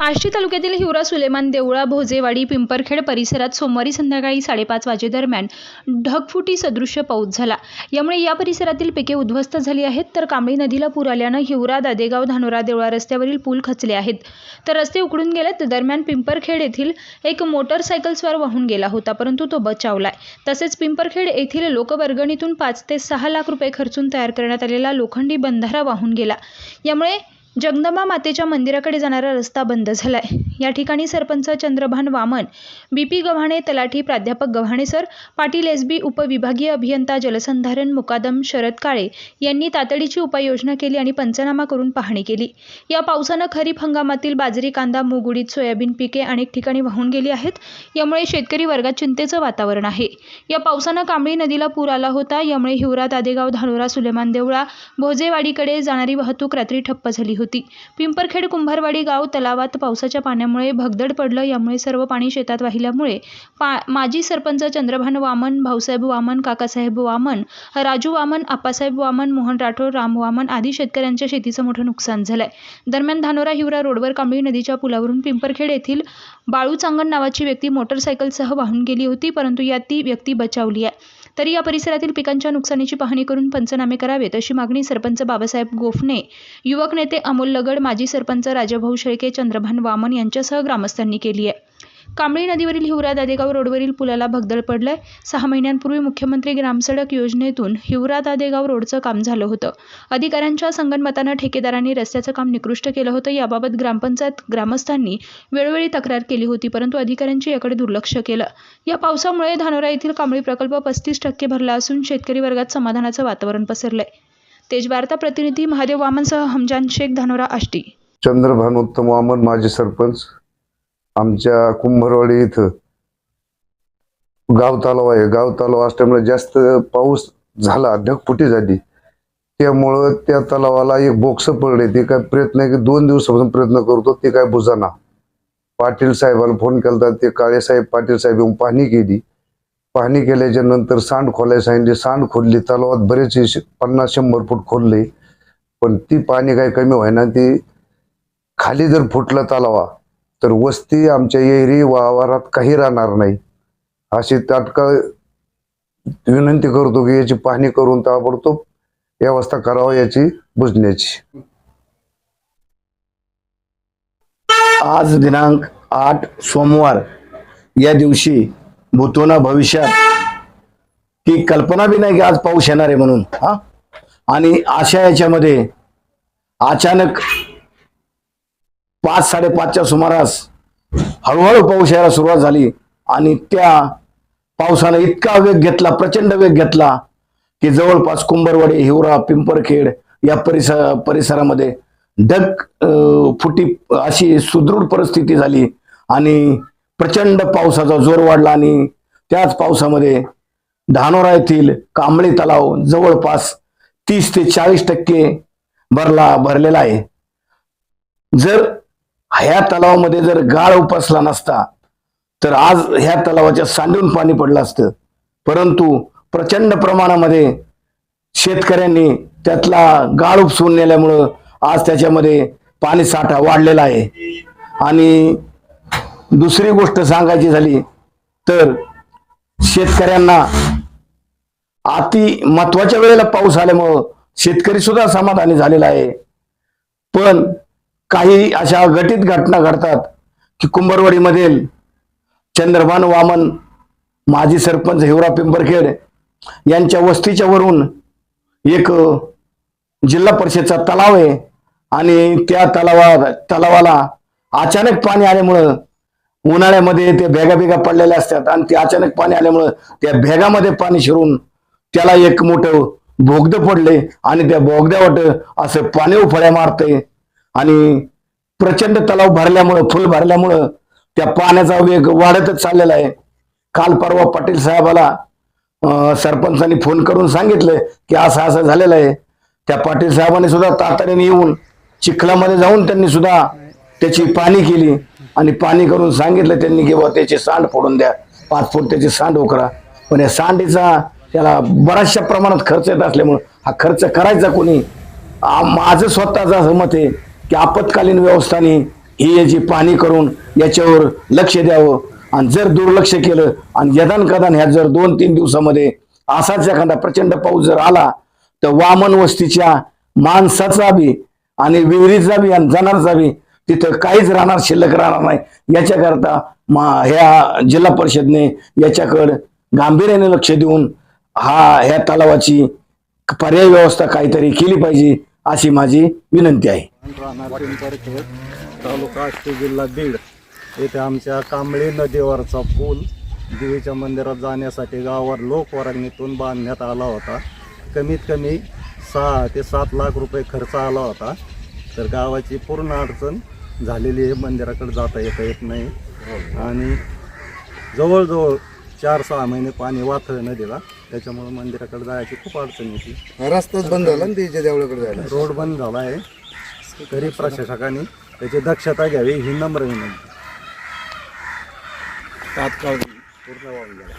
आष्टी तालुक्यातील हिवरा सुलेमान देवळा भोजेवाडी पिंपरखेड परिसरात सोमवारी संध्याकाळी साडेपाच वाजेदरम्यान ढगफुटी सदृश्य पाऊस झाला. यामुळे या परिसरातील पिके उद्ध्वस्त झाली आहेत तर कांबळी नदीला पूर आल्यानं हिवरा दादेगाव धानोरा देवळा रस्त्यावरील पूल खचले आहेत. तर रस्ते उकडून गेलेत दरम्यान पिंपरखेड येथील एक मोटरसायकलस्वार वाहून गेला होता परंतु तो बचावलाय. तसेच पिंपरखेड येथील लोकवर्गणीतून पाच ते सहा लाख रुपये खर्चून तयार करण्यात आलेला लोखंडी बंधारा वाहून गेला. यामुळे जगदंबा मातेच्या मंदिराकडे जाणारा रस्ता बंद झालाय. या ठिकाणी सरपंच चंद्रभान वामन बी पी गव्हाणे तलाठी प्राध्यापक Gavhane sir Patil S B उपविभागीय अभियंता जलसंधारण मुकादम शरद काळे यांनी तातडीची उपाययोजना केली आणि पंचनामा करून पाहणी केली. या पावसानं खरीप हंगामातील बाजरी कांदा मूग उडीद सोयाबीन पिके अनेक ठिकाणी वाहून गेली आहेत. यामुळे शेतकरी वर्गात चिंतेचं वातावरण आहे. या पावसानं कांबळी नदीला पूर आला होता. यामुळे हिवरा तादेगाव धानोरा सुलेमान देवळा भोजेवाडीकडे जाणारी वाहतूक रात्री ठप्प झाली होती. पिंपरखेड कुंभारवाडी गाव तलावात पावसाच्या पाण्यामुळे भगदड पडलं. यामुळे सर्व पाणी शेतात वाहिल्यामुळे पा माजी सरपंच चंद्रभान वामन भाऊसाहेब वामन काकासाहेब वामन राजू वामन आप्पासाहेब वामन मोहन राठोड राम वामन आदी शेतकऱ्यांच्या शेतीचं मोठं नुकसान झालंय. दरम्यान धानोरा हिवरा रोडवर कांबळी नदीच्या पुलावरून पिंपरखेड येथील बाळू चांगण नावाची व्यक्ती मोटरसायकलसह वाहून गेली होती परंतु यात ती व्यक्ती बचावली आहे. तरी या परिसरातील पिकांच्या नुकसानीची पाहणी करून पंचनामे करावेत अशी मागणी सरपंच बाबासाहेब गोफणे युवक नेते अमोल लगड माजी सरपंच राजाभाऊ शेळके चंद्रभान वामन यांच्यासह ग्रामस्थांनी केली आहे. कांबळी नदीवरील हिवरा दादेगाव रोडवरील पुलाला भगदळ पडलंय. सहा महिन्यांपूर्वी मुख्यमंत्री ग्रामसडक योजनेतून हिवरा दादेगाव रोडचं काम झालं होतं. अधिकाऱ्यांच्या संगनमतानं ठेकेदारांनी रस्त्याचं काम निकृष्ट केलं होतं. याबाबत ग्रामपंचायत ग्रामस्थांनी वेळोवेळी तक्रार केली होती परंतु अधिकाऱ्यांची याकडे दुर्लक्ष केलं. या पावसामुळे धानोरा येथील कांबळी प्रकल्प पस्तीस टक्के भरला असून शेतकरी वर्गात समाधानाचं वातावरण पसरलंय. तेज वार्ता प्रतिनिधी महादेव वामनसह हमजान शेख धानोरा आष्टी. चंद्रभान उत्तम वामन माजी सरपंच आमच्या कुंभरवाडी इथं गाव तलाव आहे. गाव तलाव असल्यामुळे जास्त पाऊस झाला ढगफुटी झाली. त्यामुळं त्या तलावाला एक बोक्स पडले ते काय प्रयत्न की दोन दिवसापासून प्रयत्न करतो ते काय बुजाना. पाटील साहेबाला फोन केला ते काळे साहेब पाटील साहेब येऊन पाहणी केली. पाहणी केल्याच्यानंतर सांड खोलायला सांगितली. सांड खोदली तलावात बरेच पन्नास शंभर फूट खोदले पण ती पाणी काही कमी व्हायना ती खाली जर फुटला तलावा तर वस्ती आमच्या एरी वावरात काही राहणार नाही. अशी तात्काळ विनंती करतो की याची पाहणी करून ताबडतोब व्यवस्था करावा याची बुजण्याची. आज दिनांक आठ सोमवार या दिवशी भूतोना भविष्यात ही कल्पना बी नाही की आज पाऊस येणार आहे म्हणून हा? आणि अशा याच्यामध्ये अचानक पाच साडेपाचच्या सुमारास हळूहळू पाऊस यायला सुरुवात झाली. आणि त्या पावसानं इतका वेग घेतला प्रचंड वेग घेतला की जवळपास कुंभरवाडी हिवरा पिंपरखेड या परिसर परिसरामध्ये ढग फुटी अशी सुदृढ परिस्थिती झाली. आणि प्रचंड पावसाचा जोर वाढला आणि त्याच पावसामध्ये धानोरा येथील कांबळी तलाव जवळपास तीस ते चाळीस टक्के भरला भरलेला आहे. जर ह्या तलावामध्ये जर गाळ उपसला नसता तर आज ह्या तलावाच्या सांडून पाणी पडलं असतं. परंतु प्रचंड प्रमाणामध्ये शेतकऱ्यांनी त्यातला गाळ उपसून नेल्यामुळं आज त्याच्यामध्ये पाणी साठा वाढलेला आहे. आणि दुसरी गोष्ट सांगायची झाली तर शेतकऱ्यांना अति महत्त्वाच्या वेळेला पाऊस आल्यामुळं शेतकरी सुद्धा समाधानी झालेला आहे. पण काही अशा घटित घटना घडतात की कुंभरवाडीमधील चंद्रभान वामन माजी सरपंच हिवरा पिंपरखेड यांच्या वस्तीच्या वरून एक जिल्हा परिषदचा तलाव आहे आणि त्या तलावा तलावाला अचानक पाणी आल्यामुळं उन्हाळ्यामध्ये ते भेगा भेगा पडलेल्या असतात आणि ते अचानक पाणी आल्यामुळं त्या भेगामध्ये पाणी शिरून त्याला एक मोठं बोगद पडले आणि त्या बोगद्यावाट असं पाणी उफळ्या मारतंय. आणि प्रचंड तलाव भरल्यामुळं फुल भरल्यामुळं त्या पाण्याचा वेग वाढतच चाललेला आहे. काल परवा पाटील साहेबाला सरपंचांनी फोन करून सांगितलं की असं असं झालेलं आहे. त्या पाटील साहेबांनी सुद्धा तातडीने येऊन चिखलामध्ये जाऊन त्यांनी सुद्धा त्याची पाणी केली आणि पाणी करून सांगितलं त्यांनी की बाबा त्याची सांड फोडून द्या. पाच फूट त्याची सांड उकरा. पण या सांडीचा त्याला बऱ्याचशा प्रमाणात खर्च येत असल्यामुळं हा खर्च करायचा कोणी? माझं स्वतःचं असं मत आहे की आपत्कालीन व्यवस्थाने ही याची पाहणी करून याच्यावर लक्ष द्यावं आणि जर दुर्लक्ष केलं आणि यदान कदान ह्या जर दोन तीन दिवसामध्ये असाच एखादा प्रचंड पाऊस जर आला तर वामन वस्तीच्या माणसाचा बी आणि विहिरीचा बी आणि जाणारचा बी तिथं काहीच राहणार शिल्लक राहणार नाही. याच्याकरता मा ह्या जिल्हा परिषदने याच्याकडं गांभीर्याने लक्ष देऊन हा ह्या तलावाची पर्याय व्यवस्था काहीतरी केली पाहिजे. अशी माझी विनंती आहे. तालुका आष्टी जिल्हा बीड. येथे आमच्या कांबळे नदीवरचा पूल देवीच्या मंदिरात जाण्यासाठी गावावर लोकवर्गणीतून बांधण्यात आला होता. कमीत कमी सहा ते सात लाख रुपये खर्च आला होता. तर गावाची पूर्ण अडचण झालेली आहे. मंदिराकडे जाता येता येत नाही. आणि जवळजवळ चार सहा महिने पाणी वाथळ नदीला त्याच्यामुळे मंदिराकडे जायची खूप अडचण येते रस्ताच बंद झाला ना त्याच्या देवळाकडे जायला? रोड बंद झाला आहे. तरी प्रशासकाने त्याची दक्षता घ्यावी ही नम्र विनंती. तात्काळ. पूर्ण वाहून गेला.